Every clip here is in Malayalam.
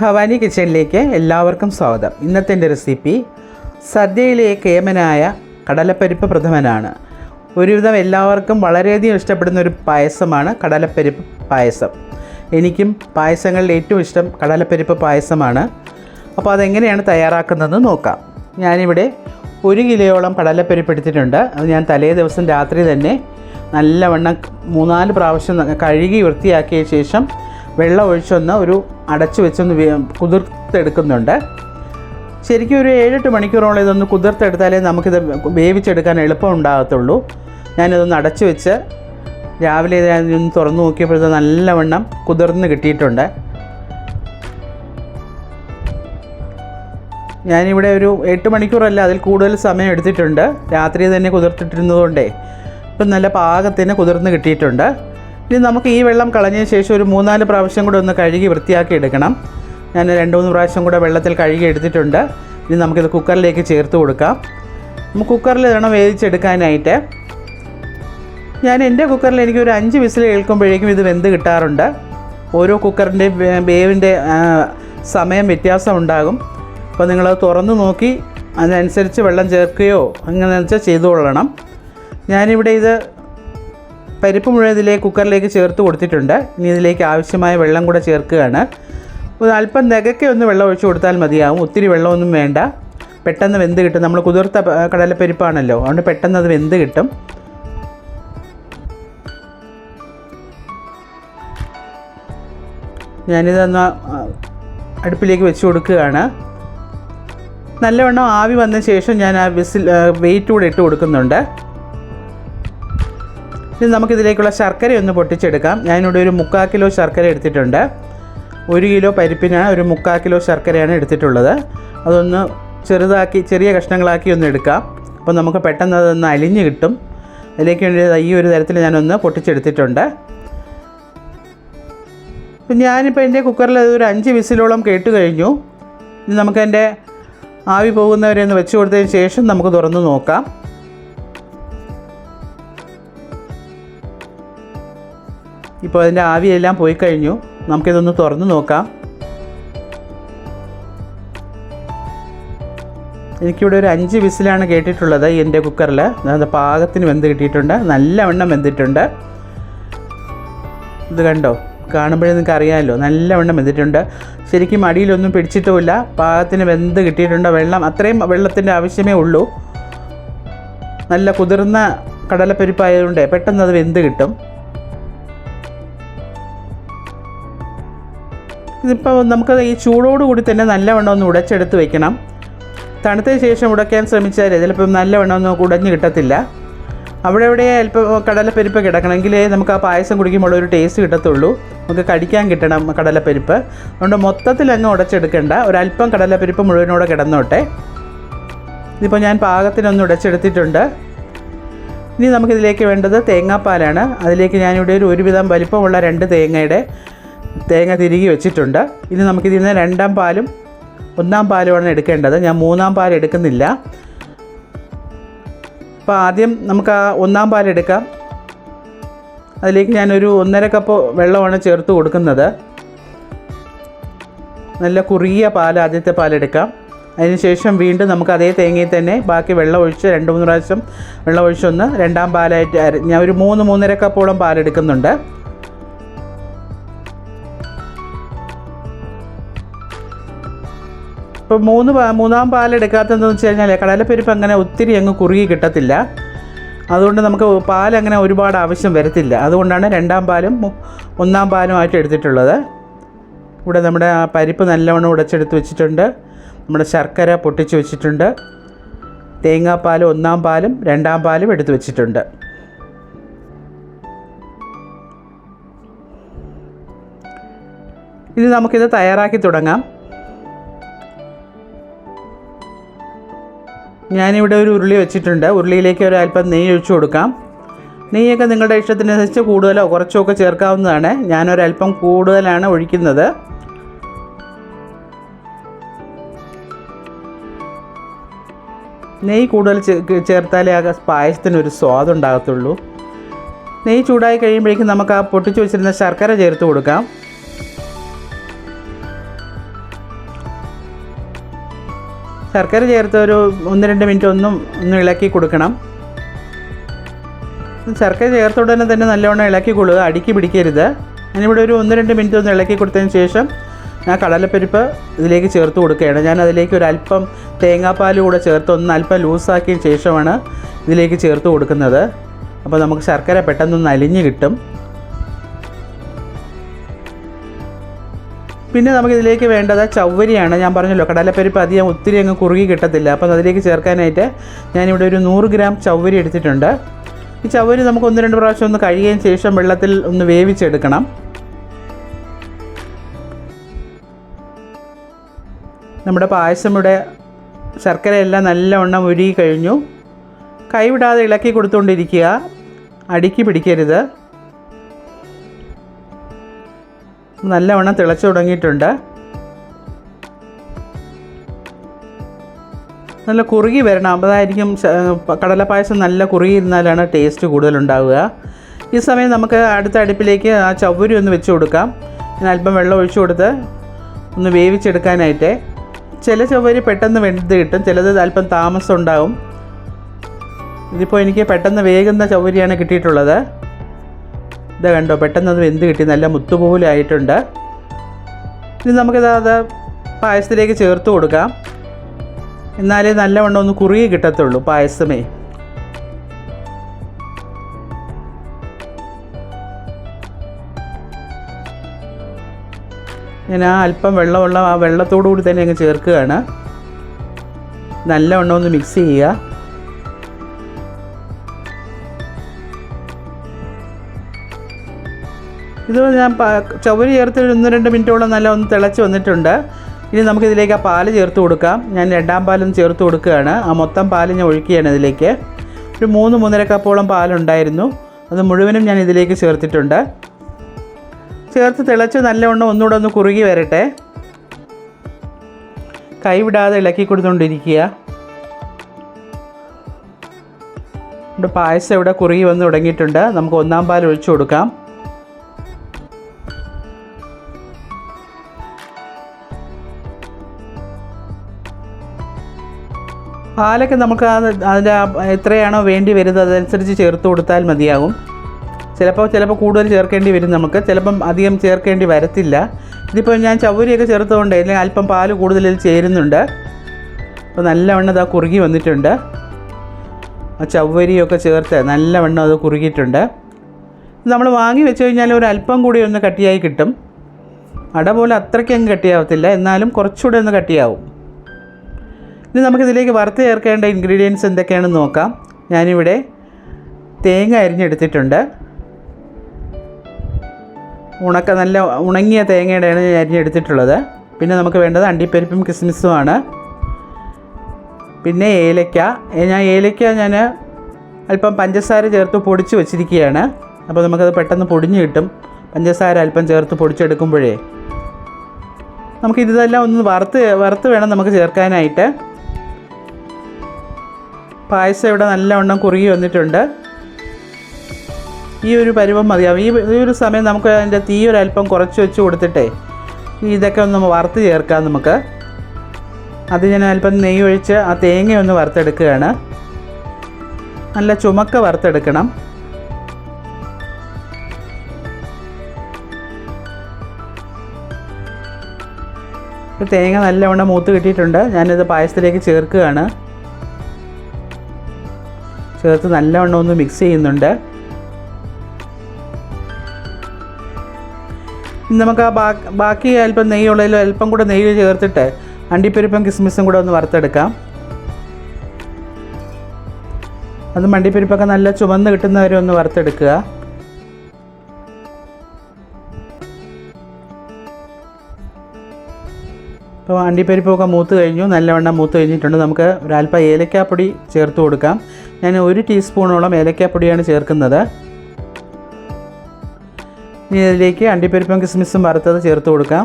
ഭവാനി കിച്ചണിലേക്ക് എല്ലാവർക്കും സ്വാഗതം. ഇന്നത്തെ എന്റെ റെസിപ്പി സദ്യയിലെ കേമനായ കടലപ്പരിപ്പ് പ്രഥമനാണ്. ഒരുവിധം എല്ലാവർക്കും വളരെയധികം ഇഷ്ടപ്പെടുന്ന ഒരു പായസമാണ് കടലപ്പരിപ്പ് പായസം. എനിക്കും പായസങ്ങളിൽ ഏറ്റവും ഇഷ്ടം കടലപ്പരിപ്പ് പായസമാണ്. അപ്പോൾ അതെങ്ങനെയാണ് തയ്യാറാക്കുന്നതെന്ന് നോക്കാം. ഞാനിവിടെ ഒരു കിലോയോളം കടലപ്പരിപ്പ് എടുത്തിട്ടുണ്ട്. അത് ഞാൻ തലേ ദിവസം രാത്രി തന്നെ നല്ലവണ്ണം മൂന്നാൽ പ്രാവശ്യം കഴുകി വൃത്തിയാക്കിയ ശേഷം വെള്ളം ഒഴിച്ചൊന്ന് ഒരു അടച്ചു വെച്ചൊന്ന് കുതിർത്തെടുക്കുന്നുണ്ട്. ശരിക്കും ഒരു ഏഴെട്ട് മണിക്കൂറോളം ഇതൊന്ന് കുതിർത്തെടുത്താലേ നമുക്കിത് വേവിച്ചെടുക്കാൻ എളുപ്പം ഉണ്ടാകത്തുള്ളൂ ഞാനിതൊന്ന് അടച്ചു വെച്ച് രാവിലെ ഇതൊന്ന് തുറന്നു നോക്കിയപ്പോഴത്തെ നല്ലവണ്ണം കുതിർന്ന് കിട്ടിയിട്ടുണ്ട്. ഞാനിവിടെ ഒരു എട്ട് മണിക്കൂറല്ല അതിൽ കൂടുതൽ സമയം എടുത്തിട്ടുണ്ട്. രാത്രി തന്നെ കുതിർത്തിട്ടിരുന്നതുകൊണ്ടേ ഇപ്പം നല്ല പാകത്തിന് കുതിർന്ന് കിട്ടിയിട്ടുണ്ട്. ഇനി നമുക്ക് ഈ വെള്ളം കളഞ്ഞതിന് ശേഷം ഒരു മൂന്നാൽ പ്രാവശ്യം കൂടെ ഒന്ന് കഴുകി വൃത്തിയാക്കി എടുക്കണം. ഞാൻ രണ്ട് മൂന്ന് പ്രാവശ്യം കൂടെ വെള്ളത്തിൽ കഴുകി എടുത്തിട്ടുണ്ട്. ഇനി നമുക്കിത് കുക്കറിലേക്ക് ചേർത്ത് കൊടുക്കാം. നമുക്ക് കുക്കറിൽ വേണം വേവിച്ചെടുക്കാനായിട്ട് ഞാൻ എന്റെ കുക്കറിൽ എനിക്ക് ഒരു അഞ്ച് വിസിൽ കേൾക്കുമ്പോഴേക്കും ഇത് വെന്ത് കിട്ടാറുണ്ട്. ഓരോ കുക്കറിന്റെ വേവിന്റെ സമയം വ്യത്യാസം ഉണ്ടാകും. അപ്പോൾ നിങ്ങളത് തുറന്ന് നോക്കി അതിനനുസരിച്ച് വെള്ളം ചേർക്കുകയോ അങ്ങനെ വെച്ചാൽ ചെയ്തുകൊള്ളണം. ഞാനിവിടെ ഇത് പരിപ്പ് മുഴുവൻ ഇതിലെ കുക്കറിലേക്ക് ചേർത്ത് കൊടുത്തിട്ടുണ്ട്. ഇനി ഇതിലേക്ക് ആവശ്യമായ വെള്ളം കൂടെ ചേർക്കുകയാണ്. അല്പം നികക്കെ ഒന്ന് വെള്ളം ഒഴിച്ചു കൊടുത്താൽ മതിയാവും. ഒത്തിരി വെള്ളമൊന്നും വേണ്ട. പെട്ടെന്ന് വെന്ത് കിട്ടും. നമ്മൾ കുതിർത്ത കടലപ്പരിപ്പാണല്ലോ. അതുകൊണ്ട് പെട്ടെന്ന് അത് വെന്ത് കിട്ടും. ഞാനിതൊന്ന് അടുപ്പിലേക്ക് വെച്ച് കൊടുക്കുകയാണ്. നല്ലവണ്ണം ആവി വന്ന ശേഷം ഞാൻ ആ വിസിൽ വെയിറ്റ് കൂടെ ഇട്ട് കൊടുക്കുന്നുണ്ട്. ഇനി നമുക്കിതിലേക്കുള്ള ശർക്കര ഒന്ന് പൊട്ടിച്ചെടുക്കാം. ഞാനിവിടെ ഒരു മുക്കാൽ കിലോ ശർക്കര എടുത്തിട്ടുണ്ട്. ഒരു കിലോ പരിപ്പിന് ഒരു മുക്കാൽ കിലോ ശർക്കരയാണ് എടുത്തിട്ടുള്ളത്. അതൊന്ന് ചെറുതാക്കി ചെറിയ കഷ്ണങ്ങളാക്കി ഒന്ന് എടുക്കാം. അപ്പോൾ നമുക്ക് പെട്ടെന്ന് അതൊന്ന് അലിഞ്ഞ് കിട്ടും. അതിലേക്ക് വേണ്ടി ഈ ഒരു തരത്തിൽ ഞാനൊന്ന് പൊട്ടിച്ചെടുത്തിട്ടുണ്ട്. അപ്പം ഞാനിപ്പോൾ എന്റെ കുക്കറിൽ ഒരു അഞ്ച് വിസിലോളം കേട്ട് കഴിഞ്ഞു. ഇനി നമുക്കെന്റെ ആവി പോകുന്നവരെ ഒന്ന് വെച്ച് കൊടുത്തതിന് ശേഷം നമുക്ക് തുറന്ന് നോക്കാം. ഇപ്പോൾ അതിന്റെ ആവിയെല്ലാം പോയി കഴിഞ്ഞു. നമുക്കിതൊന്ന് തുറന്ന് നോക്കാം. എനിക്കിവിടെ ഒരു അഞ്ച് വിസിലാണ് കേട്ടിട്ടുള്ളത് എന്റെ കുക്കറിൽ. അത് പാകത്തിന് വെന്ത് കിട്ടിയിട്ടുണ്ട്. നല്ലവണ്ണം വെന്തിട്ടുണ്ട്. ഇത് കണ്ടോ? കാണുമ്പോഴേ നിങ്ങൾക്ക് അറിയാമല്ലോ നല്ലവണ്ണം വെന്തിട്ടുണ്ട്. ശരിക്കും അടിയിലൊന്നും പിടിച്ചിട്ടുമില്ല. പാകത്തിന് വെന്ത് കിട്ടിയിട്ടുണ്ട് വെള്ളം? അത്രയും വെള്ളത്തിന്റെ ആവശ്യമേ ഉള്ളൂ. നല്ല കുതിർന്ന കടലപ്പരിപ്പായതുകൊണ്ട് പെട്ടെന്ന് അത് വെന്ത് കിട്ടും. ഇതിപ്പോൾ നമുക്ക് ഈ ചൂടോട് കൂടി തന്നെ നല്ലവണ്ണം ഒന്ന് ഉടച്ചെടുത്ത് വെക്കണം. തണുത്തതിന് ശേഷം ഉടയ്ക്കാൻ ശ്രമിച്ചാൽ ചിലപ്പം നല്ലവണ്ണം ഒന്നും ഉടഞ്ഞ് കിട്ടത്തില്ല. അവിടെ എവിടെ അല്പം കടലപ്പരിപ്പ് കിടക്കണമെങ്കിലേ നമുക്ക് ആ പായസം കുടിക്കുമ്പോൾ ഒരു ടേസ്റ്റ് കിട്ടത്തുള്ളൂ. നമുക്ക് കടിക്കാൻ കിട്ടണം കടലപ്പരിപ്പ്. അതുകൊണ്ട് മൊത്തത്തിൽ അങ്ങ് ഉടച്ചെടുക്കേണ്ട. ഒരല്പം കടലപ്പരിപ്പ് മുഴുവനോടെ കിടന്നോട്ടെ. ഇതിപ്പോൾ ഞാൻ പാകത്തിനൊന്ന് ഉടച്ചെടുത്തിട്ടുണ്ട്. ഇനി നമുക്കിതിലേക്ക് വേണ്ടത് തേങ്ങാപ്പാലാണ്. അതിലേക്ക് ഞാനിവിടെ ഒരു ഒരുവിധം വലിപ്പമുള്ള രണ്ട് തേങ്ങയുടെ തേങ്ങ തിരികെ വെച്ചിട്ടുണ്ട്. ഇനി നമുക്കിതിൽ നിന്ന് രണ്ടാം പാലും ഒന്നാം പാലുമാണ് എടുക്കേണ്ടത്. ഞാൻ മൂന്നാം പാൽ എടുക്കുന്നില്ല. അപ്പോൾ ആദ്യം നമുക്ക് ആ ഒന്നാം പാൽ എടുക്കാം. അതിലേക്ക് ഞാനൊരു ഒന്നര കപ്പ് വെള്ളമാണ് ചേർത്ത് കൊടുക്കുന്നത്. നല്ല കുറുകിയ പാൽ ആദ്യത്തെ പാലെടുക്കാം അതിനുശേഷം വീണ്ടും നമുക്ക് അതേ തേങ്ങയിൽ തന്നെ ബാക്കി വെള്ളം ഒഴിച്ച് രണ്ട് മൂന്ന് പ്രാവശ്യം വെള്ളം ഒഴിച്ചൊന്ന് രണ്ടാം പാലായിട്ട് ഞാൻ ഒരു മൂന്ന് മൂന്നര കപ്പോളം പാലെടുക്കുന്നുണ്ട് ഇപ്പോൾ മൂന്ന് മൂന്നാം പാലെടുക്കാത്തതെന്ന് വെച്ച് കഴിഞ്ഞാൽ കടലപ്പരിപ്പ് അങ്ങനെ ഒത്തിരി അങ്ങ് കുറുകി കിട്ടത്തില്ല. അതുകൊണ്ട് നമുക്ക് പാൽ അങ്ങനെ ഒരുപാട് ആവശ്യം വരത്തില്ല. അതുകൊണ്ടാണ് രണ്ടാം പാലും ഒന്നാം പാലുമായിട്ട് എടുത്തിട്ടുള്ളത്. ഇവിടെ നമ്മുടെ ആ പരിപ്പ് നല്ലവണ്ണം ഉടച്ചെടുത്ത് വെച്ചിട്ടുണ്ട്. നമ്മുടെ ശർക്കര പൊട്ടിച്ച് വെച്ചിട്ടുണ്ട്. തേങ്ങാപ്പാൽ ഒന്നാം പാലും രണ്ടാം പാലും എടുത്ത് വെച്ചിട്ടുണ്ട്. ഇനി നമുക്കിത് തയ്യാറാക്കി തുടങ്ങാം. ഞാനിവിടെ ഒരു ഉരുളി വെച്ചിട്ടുണ്ട്. ഉരുളിയിലേക്ക് ഒരു അല്പം നെയ്യ് ഒഴിച്ചു കൊടുക്കാം. നെയ്യൊക്കെ നിങ്ങളുടെ ഇഷ്ടത്തിനനുസരിച്ച് കൂടുതലോ കുറച്ചോ ഒക്കെ ചേർക്കാവുന്നതാണ്. ഞാനൊരല്പം കൂടുതലാണ് ഒഴിക്കുന്നത്. നെയ്യ് കൂടുതൽ ചേർത്താലേ ആ പായസത്തിന് ഒരു സ്വാദ് നെയ്യ് ചൂടായി കഴിയുമ്പോഴേക്കും നമുക്ക് ആ പൊട്ടിച്ചു വെച്ചിരുന്ന ശർക്കര ചേർത്ത് കൊടുക്കാം. ശർക്കര ചേർത്ത് ഒരു ഒന്ന് രണ്ട് മിനിറ്റ് ഒന്നും ഒന്ന് ഇളക്കി കൊടുക്കണം. ശർക്കര ചേർത്ത ഉടനെ തന്നെ നല്ലവണ്ണം ഇളക്കി കൊള്ളുക അടുക്കി പിടിക്കരുത്. ഞാനിവിടെ ഒരു ഒന്ന് രണ്ട് മിനിറ്റ് ഒന്ന് ഇളക്കി കൊടുത്തതിന് ശേഷം ഞാൻ കടലപ്പരിപ്പ് ഇതിലേക്ക് ചേർത്ത് കൊടുക്കുകയാണ്. ഞാൻ അതിലേക്ക് ഒരു അല്പം തേങ്ങാപ്പാൽ കൂടെ ചേർത്ത് ഒന്ന് അല്പം ലൂസാക്കിയ ശേഷമാണ് ഇതിലേക്ക് ചേർത്ത് കൊടുക്കുന്നത്. അപ്പോൾ നമുക്ക് ശർക്കര പെട്ടെന്നൊന്ന് അലിഞ്ഞ് കിട്ടും. പിന്നെ നമുക്ക് ഇതിലേക്ക് വേണ്ടത് ചവ്വരിയാണ്. ഞാൻ പറഞ്ഞല്ലോ കടലപ്പരിപ്പ് അധികം ഒത്തിരി അങ്ങ് കുറുകി കിട്ടത്തില്ല. അപ്പോൾ അതിലേക്ക് ചേർക്കാനായിട്ട് ഞാനിവിടെ ഒരു നൂറ് ഗ്രാം ചവ്വരി എടുത്തിട്ടുണ്ട്. ഈ ചവ്വരി നമുക്ക് ഒന്ന് രണ്ട് പ്രാവശ്യം ഒന്ന് കഴുകിയതിന് ശേഷം വെള്ളത്തിൽ ഒന്ന് വേവിച്ചെടുക്കണം. നമ്മുടെ പായസം ഇവിടെ ശർക്കരയെല്ലാം നല്ലവണ്ണം ഉരുകി കഴിഞ്ഞു. കൈവിടാതെ ഇളക്കി കൊടുത്തുകൊണ്ടിരിക്കുക. അടുക്കി പിടിക്കരുത്. നല്ലവണ്ണം തിളച്ചു തുടങ്ങിയിട്ടുണ്ട്. നല്ല കുറുകി വരണം. അതായിരിക്കും കടലപ്പായസം നല്ല കുറുകി ഇരുന്നാലാണ് ടേസ്റ്റ് കൂടുതലുണ്ടാവുക. ഈ സമയം നമുക്ക് അടുത്ത അടുപ്പിലേക്ക് ആ ചവ്വരി ഒന്ന് വെച്ച് കൊടുക്കാം. ഞാൻ അല്പം വെള്ളം ഒഴിച്ചു കൊടുത്ത് ഒന്ന് വേവിച്ചെടുക്കാനായിട്ട്. ചില ചവ്വരി പെട്ടെന്ന് വെന്ത് കിട്ടും ചിലത് അല്പം താമസം ഉണ്ടാവും. ഇതിപ്പോൾ എനിക്ക് പെട്ടെന്ന് വേകുന്ന ചവ്വരിയാണ് കിട്ടിയിട്ടുള്ളത്. ഇത് കണ്ടോ? പെട്ടെന്ന് അത് വെന്ത് കിട്ടി. നല്ല മുത്തുപോലെ ആയിട്ടുണ്ട്. ഇനി നമുക്കിത് അത് പായസത്തിലേക്ക് ചേർത്ത് കൊടുക്കാം. എന്നാലേ നല്ലവണ്ണം ഒന്ന് കുറുകി കിട്ടത്തുള്ളൂ പായസമേ. ഞാൻ ആ അല്പം വെള്ളമുള്ള ആ വെള്ളത്തോടു കൂടി തന്നെ അങ്ങ് ചേർക്കുകയാണ്. നല്ലവണ്ണം ഒന്ന് മിക്സ് ചെയ്യുക. ഇത് ഞാൻ ചവരി ചേർത്ത് ഒന്ന് രണ്ട് മിനിറ്റോളം നല്ല ഒന്ന് തിളച്ച് വന്നിട്ടുണ്ട്. ഇനി നമുക്കിതിലേക്ക് ആ പാൽ ചേർത്ത് കൊടുക്കാം. ഞാൻ രണ്ടാം പാലും ചേർത്ത് കൊടുക്കുകയാണ്. ആ മൊത്തം പാൽ ഞാൻ ഒഴിക്കുകയാണ് ഇതിലേക്ക്. ഒരു മൂന്ന് മൂന്നര കപ്പോളം പാലുണ്ടായിരുന്നു. അത് മുഴുവനും ഞാൻ ഇതിലേക്ക് ചേർത്തിട്ടുണ്ട്. ചേർത്ത് തിളച്ച് നല്ലവണ്ണം ഒന്നുകൂടെ ഒന്ന് കുറുകി വരട്ടെ. കൈവിടാതെ ഇളക്കി കൊടുത്തുകൊണ്ടിരിക്കുക പായസം ഇവിടെ കുറുകി വന്ന് തുടങ്ങിയിട്ടുണ്ട്. നമുക്ക് ഒന്നാം പാൽ ഒഴിച്ചു കൊടുക്കാം. പാലൊക്കെ നമുക്ക് അത് അതിന്റെ എത്രയാണോ വേണ്ടി വരുന്നത് അതനുസരിച്ച് ചേർത്ത് കൊടുത്താൽ മതിയാകും. ചിലപ്പോൾ ചിലപ്പോൾ കൂടുതൽ ചേർക്കേണ്ടി വരും നമുക്ക്. ചിലപ്പം അധികം ചേർക്കേണ്ടി വരത്തില്ല. ഇതിപ്പോൾ ഞാൻ ചവരിയൊക്കെ ചേർത്തുകൊണ്ട് അല്ലെങ്കിൽ അല്പം പാൽ കൂടുതൽ ചേരുന്നുണ്ട്. അപ്പോൾ നല്ലവണ്ണം അത് കുറുകി വന്നിട്ടുണ്ട്. ആ ചവ്വരിയൊക്കെ ചേർത്ത് നല്ലവണ്ണം അത് കുറുകിയിട്ടുണ്ട്. നമ്മൾ വാങ്ങി വെച്ച് കഴിഞ്ഞാൽ ഒരു അല്പം കൂടി ഒന്ന് കട്ടിയായി കിട്ടും. അട പോലെ അത്രയ്ക്കങ്ങ് കട്ടിയാവത്തില്ല. എന്നാലും കുറച്ചുകൂടെ ഒന്ന് കട്ടിയാവും. ഇനി നമുക്കിതിലേക്ക് വറുത്ത് ചേർക്കേണ്ട ഇൻഗ്രീഡിയൻസ് എന്തൊക്കെയാണെന്ന് നോക്കാം. ഞാനിവിടെ തേങ്ങ അരിഞ്ഞെടുത്തിട്ടുണ്ട്. ഉണക്ക നല്ല ഉണങ്ങിയ തേങ്ങയുടെയാണ് ഞാൻ അരിഞ്ഞെടുത്തിട്ടുള്ളത്. പിന്നെ നമുക്ക് വേണ്ടത് അണ്ടിപ്പരിപ്പും കിസ്മിസുമാണ്. പിന്നെ ഏലക്ക. ഞാൻ ഏലക്ക ഞാൻ അല്പം പഞ്ചസാര ചേർത്ത് പൊടിച്ച് വെച്ചിരിക്കുകയാണ്. അപ്പോൾ നമുക്കത് പെട്ടെന്ന് പൊടിഞ്ഞ് കിട്ടും. പഞ്ചസാര അല്പം ചേർത്ത് പൊടിച്ചെടുക്കുമ്പോഴേ. നമുക്ക് ഇതെല്ലാം ഒന്ന് വറുത്ത് വറുത്ത് വേണം നമുക്ക് ചേർക്കാനായിട്ട്. പായസം ഇവിടെ നല്ലവണ്ണം കുറുകി വന്നിട്ടുണ്ട്. ഈ ഒരു പരുവം മതിയാവും. ഈ ഒരു സമയം നമുക്ക് അതിന്റെ തീ അല്പം കുറച്ച് വെച്ച് കൊടുത്തിട്ടേ ഇതൊക്കെ ഒന്ന് വറുത്ത് ചേർക്കാം നമുക്ക്. അത് ഞാൻ അല്പം നെയ്യ് ഒഴിച്ച് ആ തേങ്ങ ഒന്ന് വറുത്തെടുക്കുകയാണ്. നല്ല ചുമക്ക വറുത്തെടുക്കണം. തേങ്ങ നല്ലവണ്ണം മൂത്ത് കിട്ടിയിട്ടുണ്ട്. ഞാനിത് പായസത്തിലേക്ക് ചേർക്കുകയാണ്. ചേർത്ത് നല്ലവണ്ണം ഒന്ന് മിക്സ് ചെയ്യുന്നുണ്ട്. നമുക്ക് ആ ബാക്കി അല്പം നെയ്യുള്ളതിൽ അല്പം കൂടെ നെയ്യ് ചേർത്തിട്ട് അണ്ടിപ്പരിപ്പും കിസ്മിസും കൂടെ ഒന്ന് വറുത്തെടുക്കാം. അത് മണ്ടിപ്പരിപ്പൊക്കെ നല്ല ചുമന്ന് കിട്ടുന്നവരെ ഒന്ന് വറുത്തെടുക്കുക. അപ്പോൾ അണ്ടിപ്പരിപ്പൊക്കെ മൂത്ത് കഴിഞ്ഞു നല്ലവണ്ണം മൂത്ത് കഴിഞ്ഞിട്ടുണ്ട്. നമുക്ക് ഒരല്പം ഏലക്കാപ്പൊടി ചേർത്ത് കൊടുക്കാം. ഞാൻ ഒരു ടീസ്പൂണോളം ഏലക്കാപ്പൊടിയാണ് ചേർക്കുന്നത്. ഇനി ഇതിലേക്ക് അണ്ടിപ്പരിപ്പും കിസ്മിസും വറുത്തത് ചേർത്ത് കൊടുക്കാം.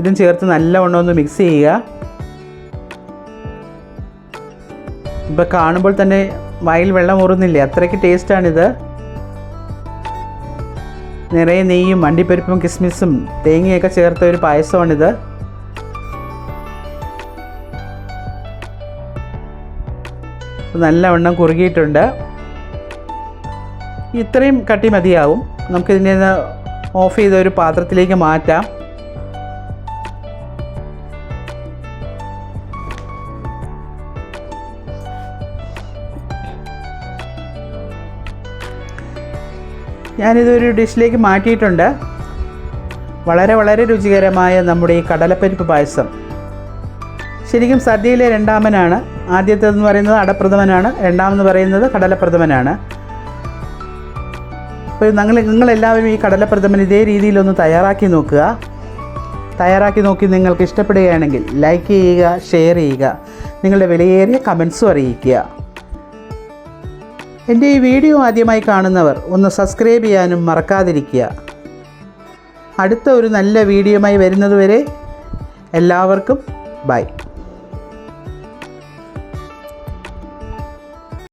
ഇതും ചേർത്ത് നല്ലവണ്ണം ഒന്ന് മിക്സ് ചെയ്യുക. ഇപ്പോൾ കാണുമ്പോൾ തന്നെ വായിൽ വെള്ളം ഊറുന്നില്ലേ? അത്രയ്ക്ക് ടേസ്റ്റാണിത് നിറയെ നെയ്യും അണ്ടിപ്പരിപ്പും കിസ്മിസും തേങ്ങയൊക്കെ ചേർത്ത ഒരു പായസമാണിത്. നല്ലവണ്ണം കുറുകിയിട്ടുണ്ട്. ഇത്രയും കട്ടി മതിയാവും. നമുക്കിതിനെ ഓഫ് ചെയ്ത ഒരു പാത്രത്തിലേക്ക് മാറ്റാം. ഞാനിതൊരു ഡിഷിലേക്ക് മാറ്റിയിട്ടുണ്ട്. വളരെ വളരെ രുചികരമായ നമ്മുടെ ഈ കടലപ്പരിപ്പ് പായസം. ശരിക്കും സദ്യയിലെ രണ്ടാമനാണ്. ആദ്യത്തേതെന്ന് പറയുന്നത് അടപ്രഥമനാണ്. രണ്ടാമെന്ന് പറയുന്നത് കടലപ്രഥമനാണ്. അപ്പോൾ നിങ്ങൾ നിങ്ങളെല്ലാവരും ഈ കടലപ്രഥമൻ ഇതേ രീതിയിലൊന്ന് തയ്യാറാക്കി നോക്കുക. തയ്യാറാക്കി നോക്കി നിങ്ങൾക്ക് ഇഷ്ടപ്പെടുകയാണെങ്കിൽ ലൈക്ക് ചെയ്യുക ഷെയർ ചെയ്യുക. നിങ്ങളുടെ വിലയേറിയ കമൻസും അറിയിക്കുക. എന്റെ ഈ വീഡിയോ ആദ്യമായി കാണുന്നവർ ഒന്ന് സബ്സ്ക്രൈബ് ചെയ്യാനും മറക്കാതിരിക്കുക. അടുത്ത ഒരു നല്ല വീഡിയോയുമായി വരുന്നതുവരെ എല്ലാവർക്കും ബൈ